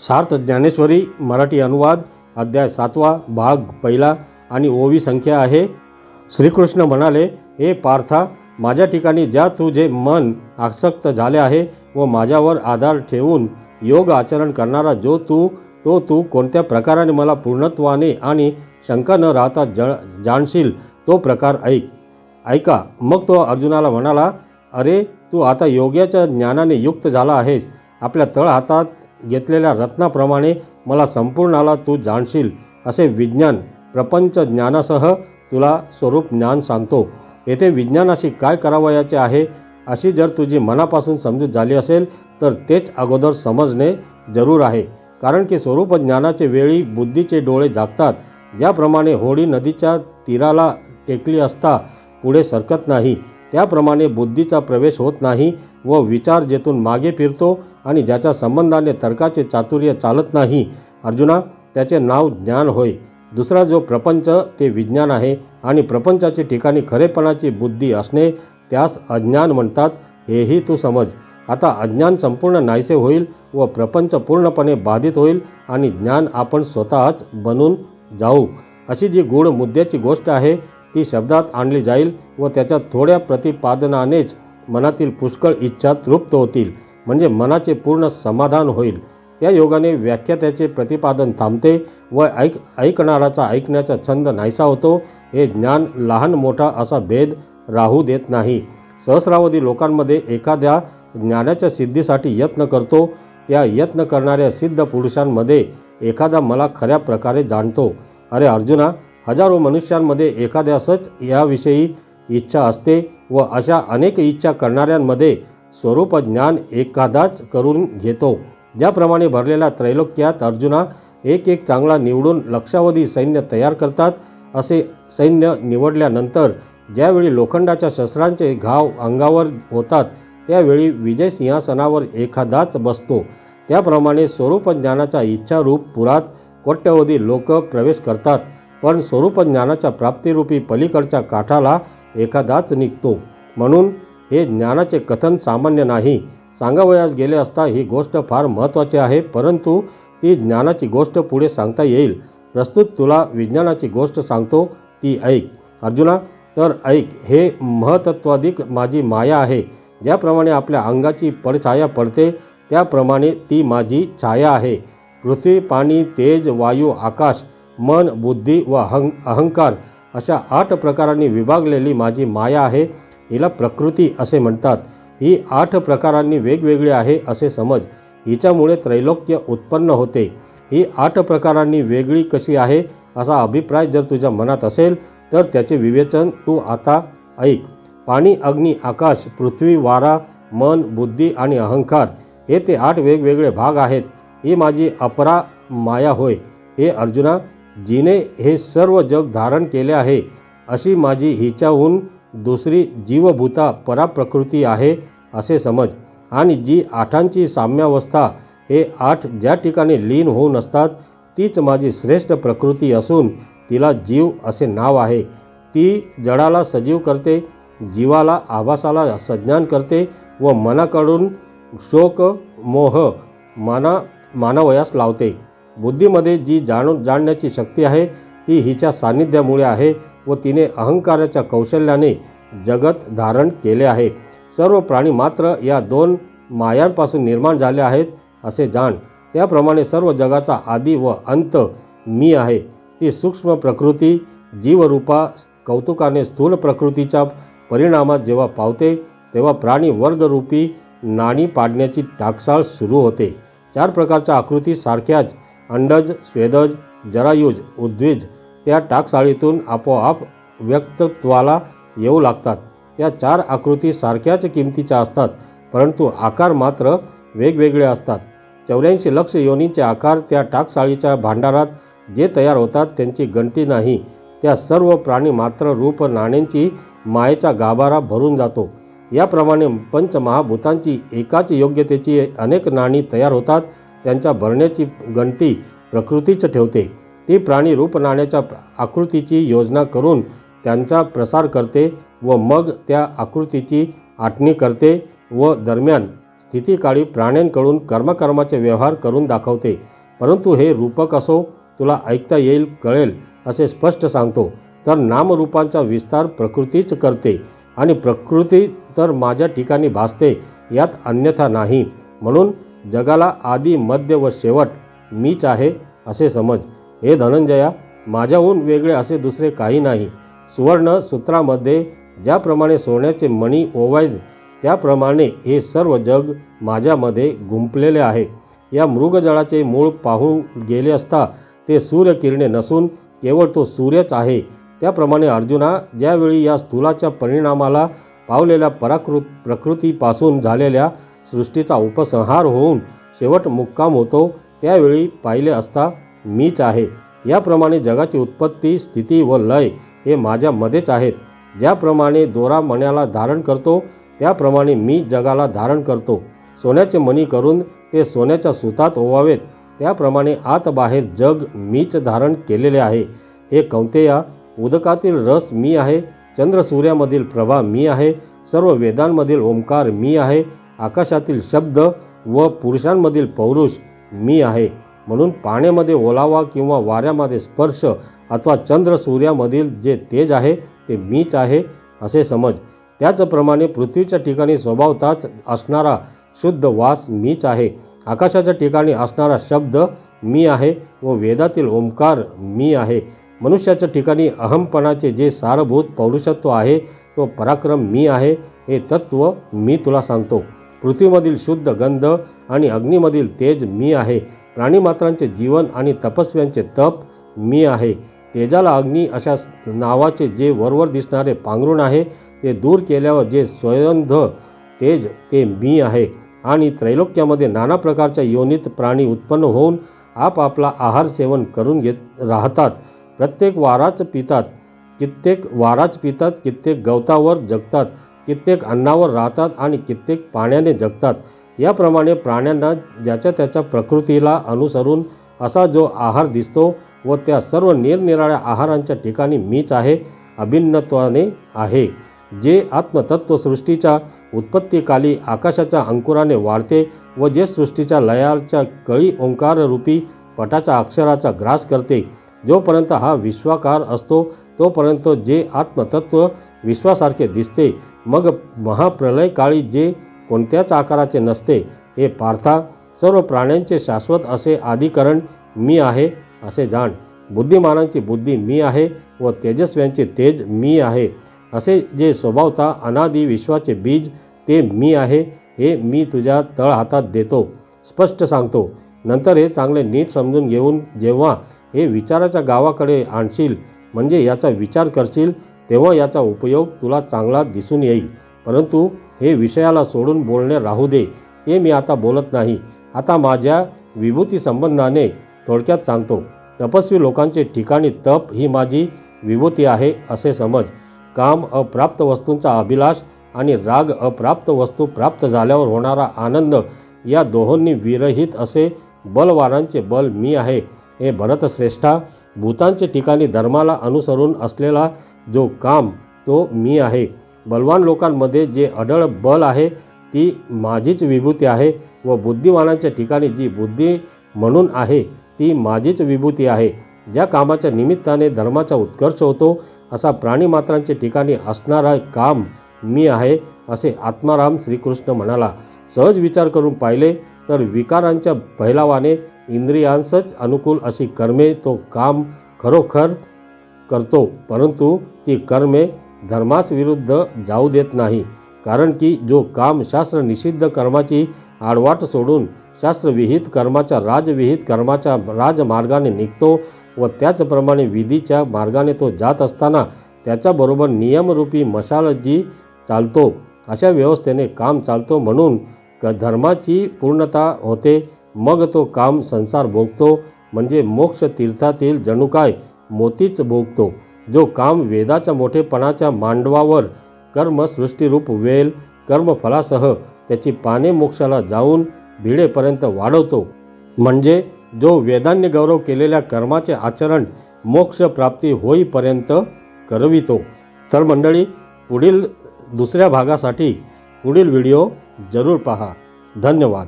सार्थ ज्ञानेश्वरी मराठी अनुवाद अध्याय सातवा भाग पहिला आणि ओवी संख्या आहे. श्रीकृष्ण म्हणाले हे पार्था माझ्या ठिकाणी ज्या तुझे मन आसक्त झाले आहे व माझ्यावर आधार ठेवून योग आचरण करणारा जो तू तो तू कोणत्या प्रकाराने मला पूर्णत्वाने आणि शंका न राहता ज जाणशील तो प्रकार ऐक. ऐका. मग तो अर्जुनाला म्हणाला अरे तू आता योग्याच्या ज्ञानाने युक्त झाला आहेस. आपल्या तळ हातात घेतलेल्या रत्नाप्रमाणे मला संपूर्णाला तू जाणशील असे विज्ञान प्रपंच ज्ञानासह तुला स्वरूप ज्ञान सांगतो. येथे विज्ञानाशी काय करावयाचे आहे अशी जर तुझी मनापासून समजूत झाली असेल तर तेच अगोदर समजणे जरूर आहे. कारण की स्वरूप ज्ञानाचे वेळी बुद्धीचे डोळे जागतात ज्याप्रमाणे होडी नदीच्या तीराला टेकली असता पुढे सरकत नाही. त्याप्रमाणे बुद्धीचा प्रवेश होत नाही व विचार जेथून मागे फिरतो आणि ज्याच्या संबंधाने तर्काचे चातुर्य चालत नाही अर्जुना त्याचे नाव ज्ञान होय. दुसरा जो प्रपंच ते विज्ञान आहे आणि प्रपंचाचे ठिकाणी खरेपणाची बुद्धी असणे त्यास अज्ञान म्हणतात हेही तू समज. आता अज्ञान संपूर्ण नाहीसे होईल व प्रपंच पूर्णपणे बाधित होईल आणि ज्ञान आपण स्वतःच बनून जाऊ. अशी जी गूढ मुद्द्याची गोष्ट आहे ती शब्दात आणली जाईल व त्याच्या थोड्या प्रतिपादनानेच मनातील पुष्कळ इच्छा तृप्त होतील. म्हणजे मनाचे पूर्ण समाधान होईल. या योगाने व्याख्यात्याचे प्रतिपादन थांबते व ऐक ऐकणाराचा ऐकण्याचा छंद नाहीसा होतो. हे ज्ञान लहान मोठा असा भेद राहू देत नाही. सहस्रावधी लोकांमध्ये एखाद्या ज्ञानाच्या सिद्धीसाठी यत्न करतो. त्या यत्न करणाऱ्या सिद्ध पुरुषांमध्ये एखादा मला खऱ्या प्रकारे जाणतो. अरे अर्जुना हजारो मनुष्यांमध्ये एखाद्यासच याविषयी इच्छा असते व अशा अनेक इच्छा करणाऱ्यांमध्ये स्वरूप ज्ञान एखादाच करून घेतो. ज्याप्रमाणे भरलेल्या त्रैलोक्यात अर्जुना एक एक चांगला निवडून लक्षावधी सैन्य तयार करतात असे सैन्य निवडल्यानंतर ज्यावेळी लोखंडाच्या शस्त्रांचे घाव अंगावर होतात त्यावेळी विजय सिंहासनावर एखादाच बसतो. त्याप्रमाणे स्वरूप ज्ञानाच्या इच्छारूप पुरात कोट्यवधी लोक प्रवेश करतात पण स्वरूप ज्ञानाच्या प्राप्तिरूपी पलीकडच्या काठाला एखादाच निघतो. म्हणून हे ज्ञानाचे कथन सामान्य नाही. सांगावयास गेले असता ही गोष्ट फार महत्त्वाची आहे परंतु ती ज्ञानाची गोष्ट पुढे सांगता येईल. प्रस्तुत तुला विज्ञानाची गोष्ट सांगतो ती ऐक. अर्जुना तर ऐक हे महतत्वाधिक माझी माया आहे. ज्याप्रमाणे आपल्या अंगाची पडछाया पडते त्याप्रमाणे ती माझी छाया आहे. पृथ्वी पाणी तेज वायू आकाश मन बुद्धी व अहं अहंकार अशा आठ प्रकारांनी विभागलेली माझी माया आहे. हिला प्रकृती असे म्हणतात. ही आठ प्रकारांनी वेगवेगळी आहे असे समज. हिच्यामुळे त्रैलोक्य उत्पन्न होते. ही आठ प्रकारांनी वेगळी कशी आहे असा अभिप्राय जर तुझ्या मनात असेल तर त्याचे विवेचन तू आता ऐक. पाणी अग्नी आकाश पृथ्वी वारा मन बुद्धी आणि अहंकार हे ते आठ वेगवेगळे भाग आहेत. ही माझी अपरा माया होय. हे अर्जुना जिने हे सर्व जग धारण केले आहे. अशी माझी हिच्याहून दुसरी जीवभूता पराप्रकृती आहे असे समज. आणि जी आठांची साम्यावस्था हे आठ ज्या ठिकाणी लीन होऊन असतात तीच माझी श्रेष्ठ प्रकृती असून तिला जीव असे नाव आहे. ती जडाला सजीव करते जीवाला आभासाला संज्ञान करते व मनाकडून शोक मोह माना मानवयास लावते. बुद्धीमध्ये जी जाणून जाणण्याची शक्ती आहे ती हिच्या सान्निध्यामुळे आहे. व तिने अहंकाराच्या कौशल्याने जगत धारण केले आहे. सर्व प्राणी मात्र या दोन मायांपासून निर्माण झाले आहेत असे जाण. त्याप्रमाणे सर्व जगाचा आदी व अंत मी आहे. ती सूक्ष्म प्रकृती जीवरूपा कौतुकाने स्थूल प्रकृतीच्या परिणामात जेव्हा पावते तेव्हा प्राणी वर्गरूपी नाणी पाडण्याची टाकसाळ सुरू होते. चार प्रकारच्या आकृती सारख्याच अंडज स्वेदज जरायुज उद्विज त्या टाकसाळीतून आपोआप व्यक्तत्वाला येऊ लागतात. त्या चार आकृती सारख्याच किमतीच्या असतात परंतु आकार मात्र वेगवेगळे असतात. चौऱ्याऐंशी लक्ष योनीचे आकार त्या टाकसाळीच्या भांडारात जे तयार होतात त्यांची गणती नाही. त्या सर्व प्राणी मात्र रूप नाण्यांची मायेचा गाभारा भरून जातो. याप्रमाणे पंचमहाभूतांची एकाच योग्यतेची अनेक नाणी तयार होतात त्यांच्या भरण्याची गणती प्रकृतीच ठेवते. ती प्राणी रूप नाण्याच्या आकृतीची योजना करून त्यांचा प्रसार करते व मग त्या आकृतीची आटणी करते व दरम्यान स्थितीकाळी प्राण्यांकडून कर्मकर्माचे व्यवहार करून दाखवते. परंतु हे रूपक असो तुला ऐकता येईल कळेल असे स्पष्ट सांगतो. तर नामरूपांचा विस्तार प्रकृतीच करते आणि प्रकृती तर माझ्या ठिकाणी भासते यात अन्यथा नाही. म्हणून जगाला आदी मध्य व शेवट मीच आहे असे समज. हे धनंजया माझ्याहून वेगळे असे दुसरे काही नाही. सुवर्ण सूत्रामध्ये ज्याप्रमाणे सोन्याचे मणी ओवायद त्याप्रमाणे हे सर्व जग माझ्यामध्ये गुंपलेले आहे. या मृगजळाचे मूळ पाहून गेले असता ते सूर्यकिरणे नसून केवळ तो सूर्यच आहे. त्याप्रमाणे अर्जुना ज्यावेळी या स्थूलाच्या परिणामाला पावलेल्या पराकृत प्रकृतीपासून झालेल्या सृष्टीचा उपसंहार होऊन शेवट मुक्काम होतो त्यावेळी पाहिले असता मीच आहे. याप्रमाणे जगाची उत्पत्ती स्थिती व लय हे माझ्यामध्येच आहेत. ज्याप्रमाणे दोरा मण्याला धारण करतो त्याप्रमाणे मी जगाला धारण करतो. सोन्याचे मणी करून ते सोन्याच्या सुतात ओवावेत. त्याप्रमाणे आत बाहेर जग मीच धारण केलेले आहे. हे कौंतेया उदकातील रस मी आहे. चंद्र सूर्यामधील प्रभा मी आहे. सर्व वेदांमधील ओंकार मी आहे. आकाशातील शब्द व पुरुषांमधील पौरुष मी आहे. म्हणून पाण्यामध्ये ओलावा किंवा वाऱ्यामध्ये स्पर्श अथवा चंद्र सूर्यामधील जे तेज आहे ते मीच आहे असे समज. त्याचप्रमाणे पृथ्वीच्या ठिकाणी स्वभावताच असणारा शुद्ध वास मीच आहे. आकाशाच्या ठिकाणी असणारा शब्द मी आहे व वेदातील ओंकार मी आहे. मनुष्याच्या ठिकाणी अहमपणाचे जे सारभूत पौरुषत्व आहे तो पराक्रम मी आहे हे तत्त्व मी तुला सांगतो. पृथ्वीमधील शुद्ध गंध आणि अग्नीमधील तेज मी आहे. प्राणीमात्रांचे जीवन आणि तपस्व्यांचे तप मी आहे. तेजाला अग्नी अशा नावाचे जे वरवर दिसणारे पांघरुण आहे ते दूर केल्यावर जे स्वयंध तेज ते मी आहे. आणि त्रैलोक्यामध्ये नाना प्रकारच्या योनीत प्राणी उत्पन्न होऊन आपापला आहार सेवन करून घेत राहतात. प्रत्येक वाराच पितात कित्येक वाराच पितात कित्येक गवतावर जगतात कित्येक अन्नावर राहतात आणि कित्येक पाण्याने जगतात. याप्रमाणे प्राण्यांना ज्याच्या त्याच्या प्रकृतीला अनुसरून असा जो आहार दिसतो व त्या सर्व निरनिराळ्या आहारांच्या ठिकाणी मीच आहे अभिन्नत्वाने आहे जे आत्मतत्व सृष्टीच्या उत्पत्तीकाली आकाशाच्या अंकुराने वाढते व जे सृष्टीच्या लयाच्या कळी ओंकाररूपी पटाच्या अक्षराचा ग्रास करते जोपर्यंत हा विश्वाकार असतो तोपर्यंत जे आत्मतत्व विश्वासारखे दिसते मग महाप्रलय काळी जे कोणत्याच आकाराचे नसते हे पार्था सर्व प्राण्यांचे शाश्वत असे आदिकरण मी आहे असे जाण. बुद्धिमानांची बुद्धी मी आहे व तेजस्व्यांचे तेज मी आहे. असे जे स्वभावता अनादी विश्वाचे बीज ते मी आहे हे मी तुझ्या तळ हातात देतो स्पष्ट सांगतो. नंतर हे चांगले नीट समजून घेऊन जेव्हा हे विचाराच्या गावाकडे आणशील म्हणजे याचा विचार करशील तेव्हा याचा उपयोग तुला चांगला दिसून येईल. परंतु हे विषयाला सोडून बोलणे राहू दे हे मी आता बोलत नाही. आता माझ्या विभूती संबंधाने थोडक्यात सांगतो. तपस्वी लोकांचे ठिकाणी तप ही माझी विभूती आहे असे समज. काम अप्राप्त वस्तूंचा अभिलाष आणि राग अप्राप्त वस्तू प्राप्त झाल्यावर होणारा आनंद या दोहोंनी विरहित असे बलवानांचे बल मी आहे. हे भरतश्रेष्ठा भूतांचे ठिकाणी धर्माला अनुसरून असलेला जो काम तो मी आहे. बलवान लोकांमध्ये जे अढळ बल आहे ती माझीच विभूती आहे व बुद्धिमानांच्या ठिकाणी जी बुद्धी म्हणून आहे ती माझीच विभूती आहे. ज्या कामाच्या निमित्ताने धर्माचा उत्कर्ष होतो असा प्राणीमात्रांच्या ठिकाणी असणारा काम मी आहे असे आत्माराम श्रीकृष्ण म्हणाला. सहज विचार करून पाहिले तर विकारांच्या पहिलावाने इंद्रियांसच अनुकूल अशी कर्मे तो काम खरोखर करतो परंतु ती कर्मे धर्मास विरुद्ध जाऊ देत नाही. कारण की जो काम शास्त्र निषिद्ध कर्माची आडवाट सोडून शास्त्रविहित कर्माच्या राजविहित कर्माच्या राजमार्गाने निघतो व त्याचप्रमाणे विधीच्या मार्गाने तो जात असताना त्याच्याबरोबर नियमरूपी मशाल जी चालतो अशा व्यवस्थेने काम चालतो म्हणून क धर्माची पूर्णता होते मग तो काम संसार भोगतो म्हणजे मोक्ष तीर्थातील जणू काय मोतीच भोगतो. जो काम वेदाच्या मोठेपणाच्या मांडवावर कर्मसृष्टीरूप वेल कर्मफलासह त्याची पाने मोक्षाला जाऊन भिडेपर्यंत वाढवतो. म्हणजे जो वेदांनी गौरव केलेल्या कर्माचे आचरण मोक्षप्राप्ती होईपर्यंत करवितो. तर मंडळी पुढील दुसऱ्या भागासाठी पुढील व्हिडिओ जरूर पहा. धन्यवाद.